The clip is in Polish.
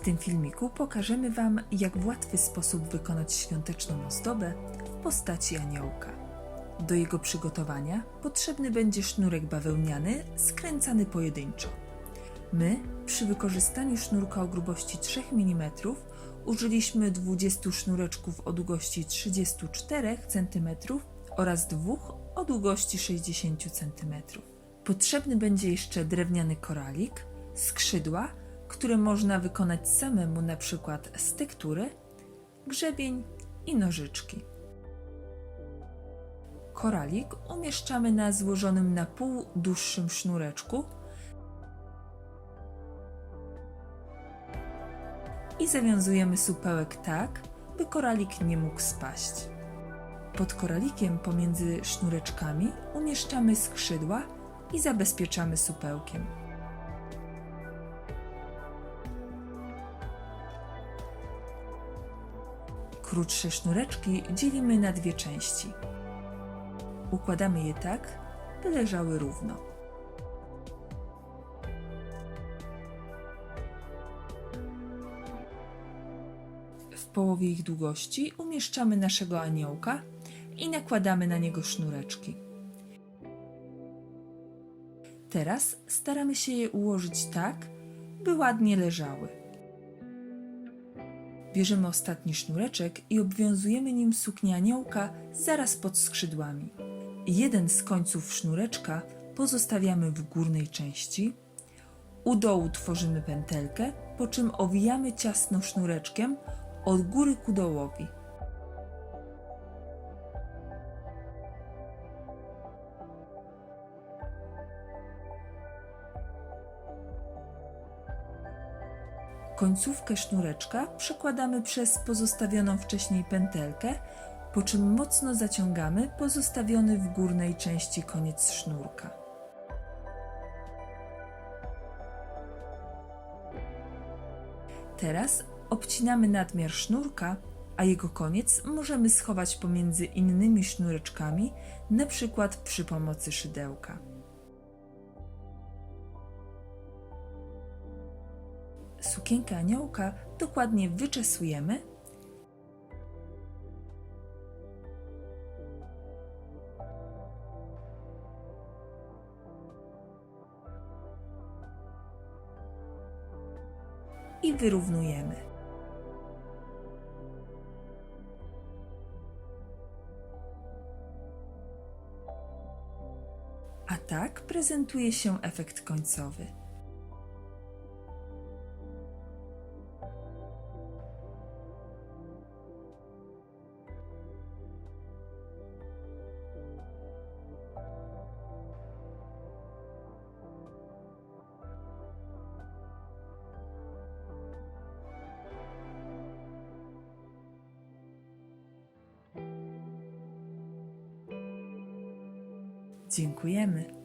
W tym filmiku pokażemy Wam, jak w łatwy sposób wykonać świąteczną ozdobę w postaci aniołka. Do jego przygotowania potrzebny będzie sznurek bawełniany skręcany pojedynczo. My, przy wykorzystaniu sznurka o grubości 3 mm, użyliśmy 20 sznureczków o długości 34 cm oraz dwóch o długości 60 cm. Potrzebny będzie jeszcze drewniany koralik, skrzydła, które można wykonać samemu, na przykład z tektury, grzebień i nożyczki. Koralik umieszczamy na złożonym na pół dłuższym sznureczku i zawiązujemy supełek tak, by koralik nie mógł spaść. Pod koralikiem pomiędzy sznureczkami umieszczamy skrzydła i zabezpieczamy supełkiem. Krótsze sznureczki dzielimy na dwie części. Układamy je tak, by leżały równo. W połowie ich długości umieszczamy naszego aniołka i nakładamy na niego sznureczki. Teraz staramy się je ułożyć tak, by ładnie leżały. Bierzemy ostatni sznureczek i obwiązujemy nim suknię aniołka zaraz pod skrzydłami. Jeden z końców sznureczka pozostawiamy w górnej części, u dołu tworzymy pętelkę, po czym owijamy ciasno sznureczkiem od góry ku dołowi. Końcówkę sznureczka przekładamy przez pozostawioną wcześniej pętelkę, po czym mocno zaciągamy pozostawiony w górnej części koniec sznurka. Teraz obcinamy nadmiar sznurka, a jego koniec możemy schować pomiędzy innymi sznureczkami, przykład przy pomocy szydełka. Sukienkę aniołka dokładnie wyczesujemy i wyrównujemy. A tak prezentuje się efekt końcowy. Dziękujemy.